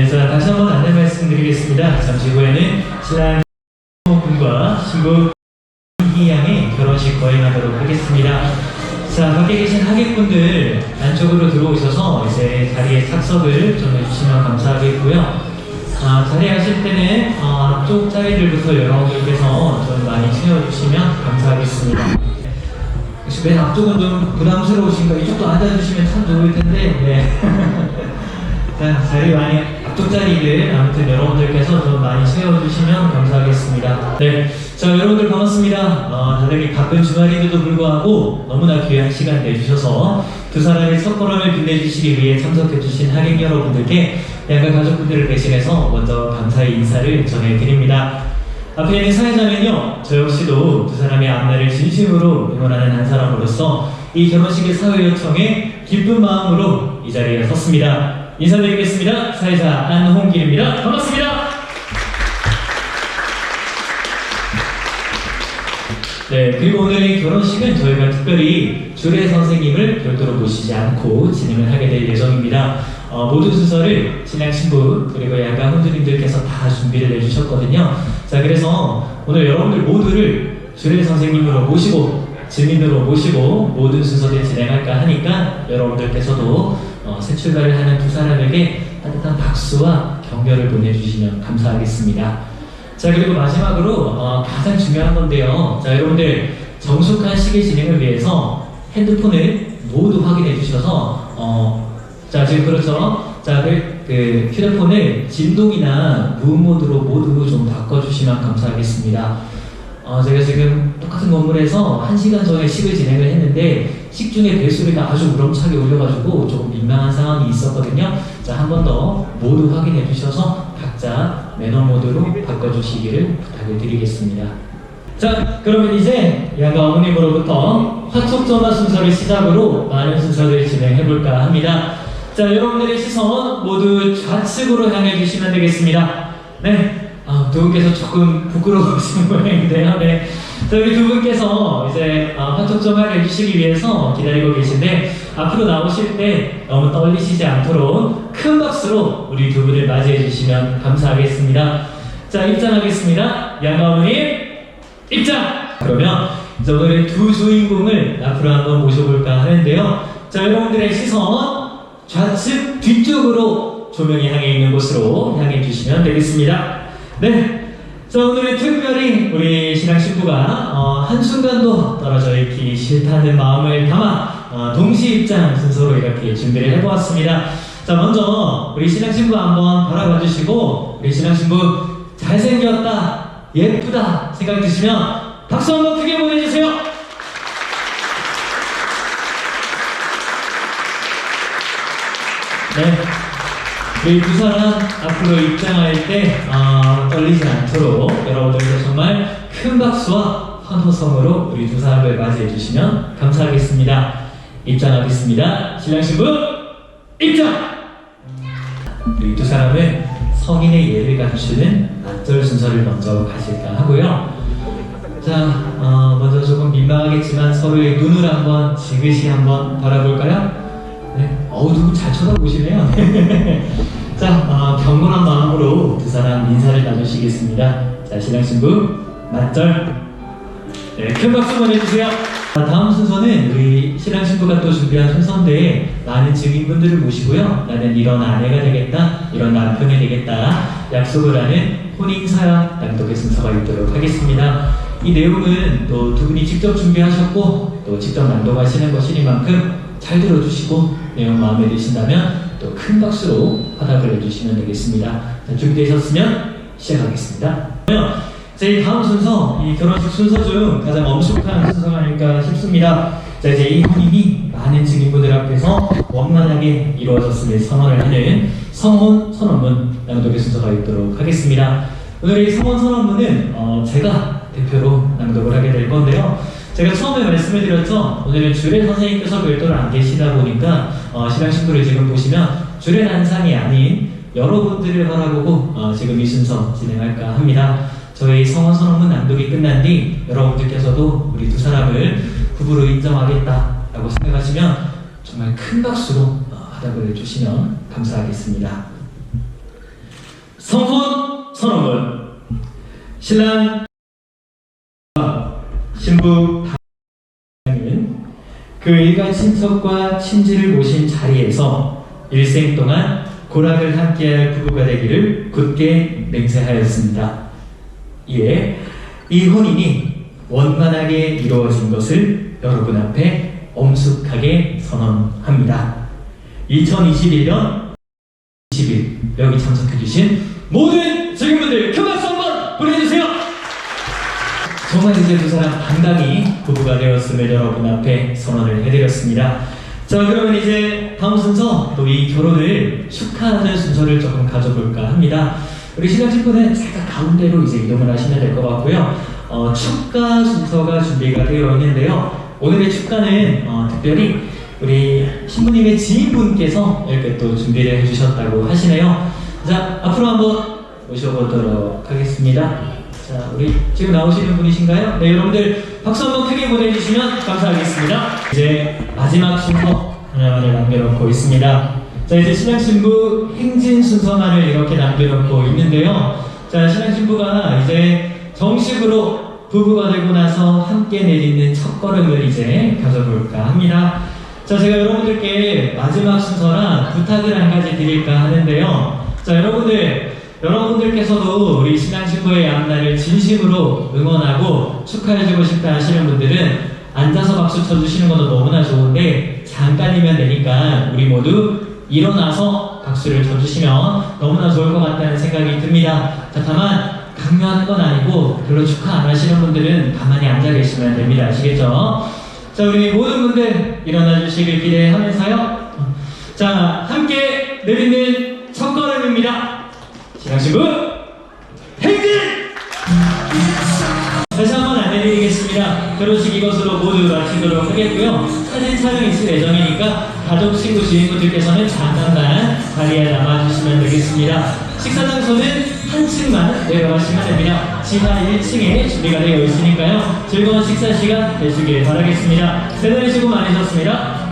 네, 자 다시 한번 안내 말씀드리겠습니다. 잠시 후에는 신랑 군과 신부 이양의 결혼식 거행하도록 하겠습니다. 자 밖에 계신 하객분들 안쪽으로 들어오셔서 이제 자리에 착석을 좀 해주시면 감사하겠고요. 아, 자리하실 때는 어, 앞쪽 자리들부터 여러분들께서 좀 많이 채워주시면 감사하겠습니다. 혹시 맨 앞쪽은 좀 부담스러우신가? 이쪽도 앉아주시면 참 좋을 텐데. 네. 자, 자리 많이 앞쪽 자리를 아무튼 여러분들께서 좀 많이 채워주시면 감사하겠습니다. 네, 자 여러분들 반갑습니다. 어, 다들 이 바쁜 주말인데도 불구하고 너무나 귀한 시간 내주셔서 두 사람의 첫걸음을 빛내주시기 위해 참석해주신 하객 여러분들께 양가 가족분들을 대신해서 먼저 감사의 인사를 전해드립니다. 앞에 있는 사회자는요, 저 역시도 두 사람의 앞날을 진심으로 응원하는 한 사람으로서 이 결혼식의 사회 요청에 기쁜 마음으로 이 자리에 섰습니다. 인사드리겠습니다. 사회자 안홍길입니다. 반갑습니다. 네, 그리고 오늘의 결혼식은 저희가 특별히 주례 선생님을 별도로 모시지 않고 진행을 하게 될 예정입니다. 어, 모든 순서를 신랑 신부 그리고 양가 혼주님들께서 다 준비를 해주셨거든요. 자, 그래서 오늘 여러분들 모두를 주례 선생님으로 모시고 증인으로 모시고 모든 순서를 진행할까 하니까 여러분들께서도 어, 새 출발을 하는 두 사람에게 따뜻한 박수와 격려를 보내주시면 감사하겠습니다. 자 그리고 마지막으로 어, 가장 중요한 건데요. 자 여러분들 정숙한 시계 진행을 위해서 핸드폰을 모두 확인해 주셔서 어, 자 지금 그렇죠. 자 그 그 휴대폰을 진동이나 무음 모드로 모두 좀 바꿔주시면 감사하겠습니다. 어, 제가 지금 똑같은 건물에서 한 시간 전에 식을 진행을 했는데 식 중에 벨소리가 아주 우렁차게 울려가지고 조금 민망한 상황이 있었거든요. 자, 한 번 더 모두 확인해 주셔서 각자 매너 모드로 바꿔주시기를 부탁을 드리겠습니다. 자, 그러면 이제 양가 어머님으로부터 화촉 전화 순서를 시작으로 많은 순서를 진행해 볼까 합니다. 자, 여러분들의 시선 모두 좌측으로 향해 주시면 되겠습니다. 네. 아, 두 분께서 조금 부끄러우신 모양인데요. 네. 저희 두 분께서 이제 어, 화촉 전화를 해주시기 위해서 기다리고 계신데 앞으로 나오실 때 너무 떨리시지 않도록 큰 박수로 우리 두 분을 맞이해 주시면 감사하겠습니다. 자, 입장하겠습니다. 양가어머님 입장! 그러면 이제 오늘의 두 주인공을 앞으로 한번 모셔볼까 하는데요. 자, 여러분들의 시선 좌측 뒤쪽으로 조명이 향해 있는 곳으로 향해 주시면 되겠습니다. 네. 자, 오늘은 특별히 우리 신랑 신부가 어, 한순간도 떨어져 있기 싫다는 마음을 담아 어, 동시 입장 순서로 이렇게 준비를 해보았습니다. 자, 먼저 우리 신랑 신부 한번 바라봐 주시고 우리 신랑 신부 잘생겼다, 예쁘다 생각 드시면 박수 한번 크게 보내주세요. 네. 우리 두 사람 앞으로 입장할 때 어, 떨리지 않도록 여러분들도 정말 큰 박수와 환호성으로 우리 두 사람을 맞이해 주시면 감사하겠습니다. 입장하겠습니다. 신랑 신부 입장! 우리 두 사람은 성인의 예를 갖추는 맞절 순서를 먼저 가실까 하고요. 자, 어, 먼저 조금 민망하겠지만 서로의 눈을 한번 지그시 한번 바라볼까요? 네, 어우 누구 잘 쳐다보시네요. 자, 어, 경건한 마음으로 두 사람 인사를 나누시겠습니다. 자, 신랑 신부 맞절. 네, 큰 박수 보내주세요. 자, 다음 순서는 우리 신랑 신부가 또 준비한 순서인데 많은 증인분들을 모시고요. 나는 이런 아내가 되겠다, 이런 남편이 되겠다 약속을 하는 혼인 사연 낭독의 순서가 있도록 하겠습니다. 이 내용은 또 두 분이 직접 준비하셨고 또 직접 낭독하시는 것이니만큼 잘 들어주시고 내용 마음에 드신다면 또 큰 박수로 화답을 해주시면 되겠습니다. 자, 준비되셨으면 시작하겠습니다. 그러면 제 다음 순서, 이 결혼식 순서 중 가장 엄숙한 순서가 아닐까 싶습니다. 자, 이제 이 혼인이 많은 증인분들 앞에서 원만하게 이루어졌음을 선언을 하는 성혼 선언문 낭독의 순서가 있도록 하겠습니다. 오늘 이 성혼 선언문은 어, 제가 대표로 낭독을 하게 될 건데요. 제가 처음에 말씀을 드렸죠. 오늘은 주례 선생님께서 별도로 안 계시다 보니까 어, 신랑 신부를 지금 보시면 주례 난상이 아닌 여러분들을 바라보고 어, 지금 이 순서 진행할까 합니다. 저희 성원 선언문 낭독이 끝난 뒤 여러분들께서도 우리 두 사람을 부부로 인정하겠다라고 생각하시면 정말 큰 박수로 어, 화답을 해주시면 감사하겠습니다. 선언문. 신랑 신부 당은 그 일가 친척과 친지를 모신 자리에서 일생 동안 고락을 함께할 부부가 되기를 굳게 맹세하였습니다. 이에 이 혼인이 원만하게 이루어진 것을 여러분 앞에 엄숙하게 선언합니다. 2021년 20일 여기 참석해주신 모든 증인분들 큰 박수 한번 보내주세요. 정말 이제 두 사람 당당히 부부가 되었음을 여러분 앞에 선언을 해드렸습니다. 자 그러면 이제 다음 순서 또 이 결혼을 축하하는 순서를 조금 가져볼까 합니다. 우리 신랑 신부는 살짝 가운데로 이제 이동을 하시면 될 것 같고요. 어, 축가 순서가 준비가 되어 있는데요. 오늘의 축가는 어, 특별히 우리 신부님의 지인분께서 이렇게 또 준비를 해주셨다고 하시네요. 자 앞으로 한번 모셔보도록 하겠습니다. 자, 우리 지금 나오시는 분이신가요? 네, 여러분들 박수 한번 크게 보내주시면 감사하겠습니다. 이제 마지막 순서 하나만을 남겨놓고 있습니다. 자, 이제 신랑 신부 행진 순서만을 이렇게 남겨놓고 있는데요. 자, 신랑 신부가 이제 정식으로 부부가 되고 나서 함께 내딛는 첫 걸음을 이제 가져볼까 합니다. 자, 제가 여러분들께 마지막 순서라 부탁을 한 가지 드릴까 하는데요. 자, 여러분들 여러분들께서도 우리 신랑 신부의 앞날을 진심으로 응원하고 축하해주고 싶다 하시는 분들은 앉아서 박수 쳐주시는 것도 너무나 좋은데 잠깐이면 되니까 우리 모두 일어나서 박수를 쳐주시면 너무나 좋을 것 같다는 생각이 듭니다. 자, 다만 강요하는 건 아니고 별로 축하 안 하시는 분들은 가만히 앉아 계시면 됩니다. 아시겠죠? 자, 우리 모든 분들 일어나 주시길 기대하면서요. 자, 함께 내딛는 촬영 있을 예정이니까 가족, 친구, 지인분들께서는 잠깐만 자리에 남아주시면 되겠습니다. 식사 장소는 한 층만 내려가시면 됩니다. 지하 1층에 준비가 되어 있으니까요. 즐거운 식사 시간 되시길 바라겠습니다. 대단히 수고 많으셨습니다.